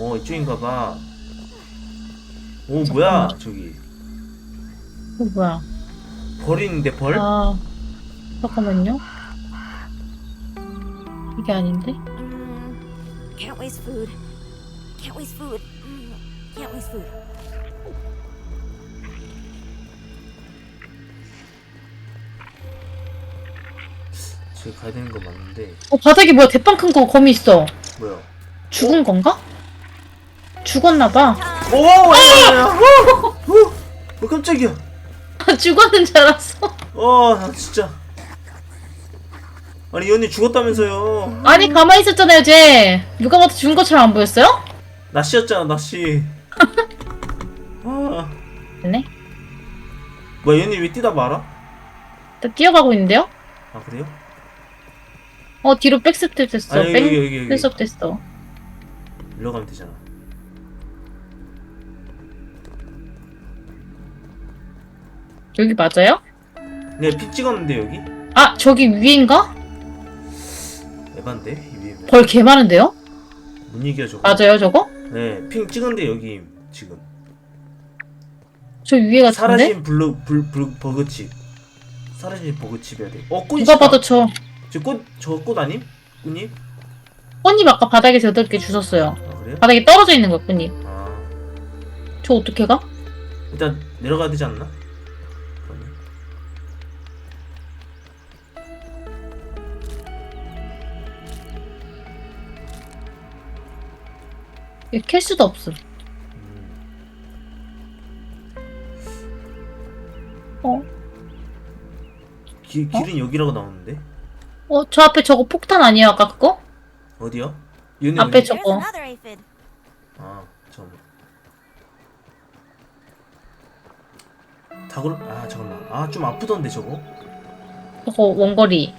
오 이쪽인가봐 오 뭐야 저기 어, 뭐야? 벌인데 벌? 아, 잠깐만요. 이게 아닌데? Mm, can't waste food. Can't waste food. Mm, can't waste food. 저기 가야 되는 거 맞는데 어, 바닥에 뭐야? 대빵 큰거 검이 있어. 뭐야 죽은 건가? 죽었나봐. 오! 오! 오! 어, 깜짝이야 죽었는 줄 알았어. 어 나 진짜 아니 이 언니 죽었다면서요 아니, 가만히 있었잖아요, 쟤. 누가 봐도 죽은 것처럼 안 보였어요? 낚시였잖아 낚시 아 네. 뭐야 이 언니 왜 뛰다 말아? 나 뛰어가고 있는데요? 아 그래요? 어, 뒤로 백스텝 됐어. 아, 여기, 백, 여기, 여기, 여기. 백스텝 됐어. 일로 가면 되잖아 여기 맞아요? 내가 피 찍었는데 여기? 아, 저기 위인가? 에반데? 이 위에 벌개 많은데요? 뭔 얘기야 저거 맞아요, 저거? 네 핑 찍은데 여기 지금 저 위에 같은데? 사라진 블루 불, 불 버그칩 사라진 버그칩이야 돼 어 꽃이 누가 봐도 저 저꽃저 꽃 아님? 꽃잎? 꽃잎 아까 바닥에서 여덟 개 주웠어요. 아 그래요? 바닥에 떨어져 있는 거야, 꽃잎. 아 저 어떻게 가? 일단 내려가야 되지 않나? 이캘 수도 없음. 어? 기, 길은 여기라고 나오는데 어, 저 앞에 저거 폭탄 아니에요, 아까 그거? 어디요? 얘네 앞에 어디? 저- There's 저거. another aphid. 아 잠깐만 다굴 아 잠깐만 아 좀 아프던데 저거 저거 원거리.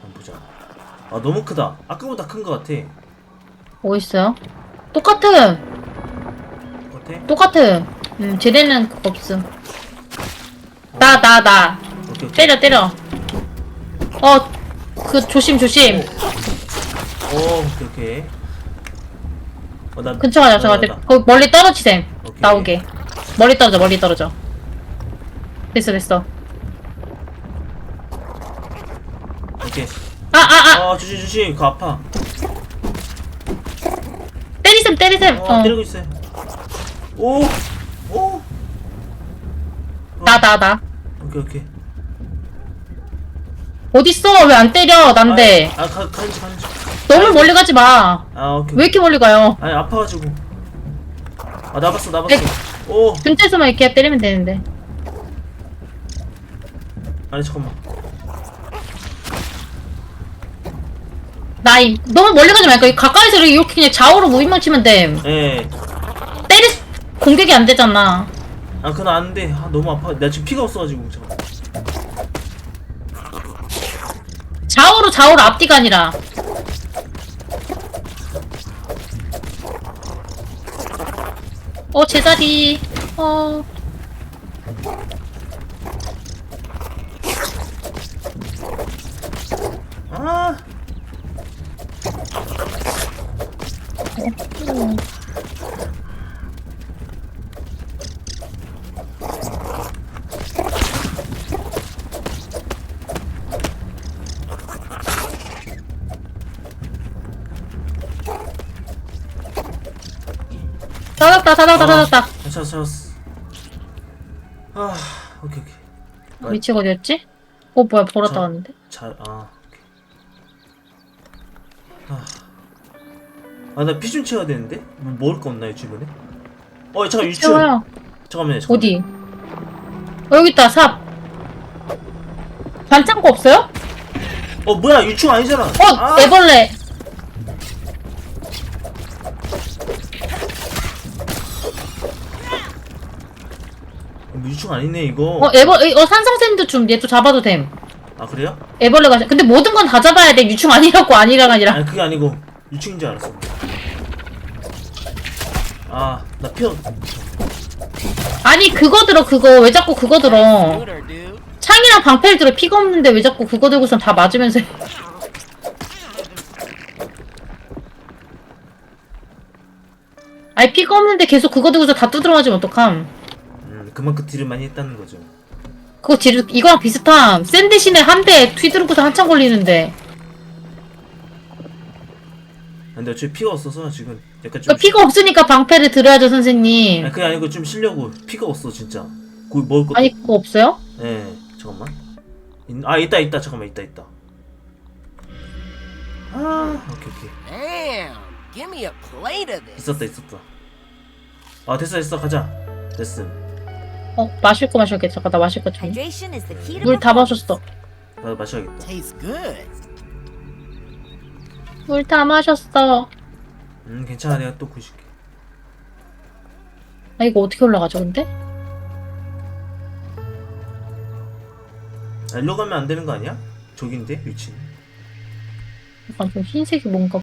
한번 보자 아 너무 크다 아까보다 큰거 같아 뭐 있어요? 똑같음! 같아? 똑같음! 음, 그거 없음. 나, 나, 나. 오케이 오케이 때려, 때려. 어, 그, 조심, 조심. 오 오케이 오케이 어 나 근처 가자, 저 같아. 거기 멀리 떨어지셈. 오케이. 나오게. 멀리 떨어져, 멀리 떨어져. 됐어, 됐어. 오케이 아, 아, 아! 아 조심 조심 그거 아파 때리셈, 때리셈! 어, 어. 때리고 있어요 오! 오! 나, 나, 나. 오케이 오케이 어딨어? 왜 안 때려, 난데. 아, 아 가, 가는지 가는지 너무 멀리 가지 마. 아 오케이 왜 이렇게 멀리 가요? 아니 아파가지고 아 나봤어 나봤어 네. 오 근처에서만 이렇게 때리면 되는데. 아니 잠깐만 나임. 너무 멀리 가지 말고 가까이서 이렇게 그냥 좌우로 무빙만 치면 돼. 예. 때리 공격이 안 되잖아. 아 그건 아는데 아 너무 아파 나 지금 피가 없어가지고 잠깐 좌우로 좌우로 앞뒤가 아니라. 어 제자리. 어. 아 찾았다 찾았다 찾았다. 찾았어 찾았어 아 오케이 오케이 아, 위치가 어디였지? 어 뭐야 보랐다 갔는데. 잘아 오케이 아 나 피 좀 채워야 되는데 뭐 먹을 거 없나요 주변에 어 잠깐 유충 채워요. 잠깐만요 잠깐만. 어디? 어 여기 있다 삽. 반창고 없어요? 어 뭐야 유충 아니잖아 어 아, 애벌레. 뭐 유충 아니네 이거 어 애벌 어 산성샘도 좀얘 또 잡아도 됨. 아 그래요? 애벌레가 근데 모든 건 다 잡아야 돼 유충 아니라고 아니라가 아니라 아니 그게 아니고 유충인 줄 알았어 아 나 피어. 아니 그거 들어 그거. 왜 자꾸 그거 들어? 창이랑 방패를 들어. 피가 없는데 왜 자꾸 그거 들고선 다 맞으면서 해? 아니 피가 없는데 계속 그거 들고서 다 두드려 맞으면 어떡함? 음 그만큼 딜을 많이 했다는 거죠. 그거 딜 이거랑 비슷함. 센 대신에 한대 휘두르고서 한참 걸리는데. 아, 근데 어차피 피가 없어서 지금 약간 좀 그러니까 피가 없으니까 방패를 들어야죠 선생님. 아니 그게 아니고 좀 쉬려고. 피가 없어 진짜. 거기 먹을 것도 아니 그거 없어요? 예 잠깐만. 있- 아 있다 있다. 잠깐만 있다 있다. 아 오케이 오케이. Damn, give me a plate of this. 있었다 있었다. 아 됐어 됐어. 가자. 됐음. 어 마실 거 마셔야겠다. 잠깐 나 마실 거좀물 다 Hydration is the key to 마셨어. 나도 마셔야겠다. Tastes good. 물 다 마셨어 음 괜찮아 내가 또 구실게 아 이거 어떻게 올라가죠 근데? 아, 일로 가면 안 되는 거 아니야? 저긴데 위치는 약간 좀 흰색이 뭔가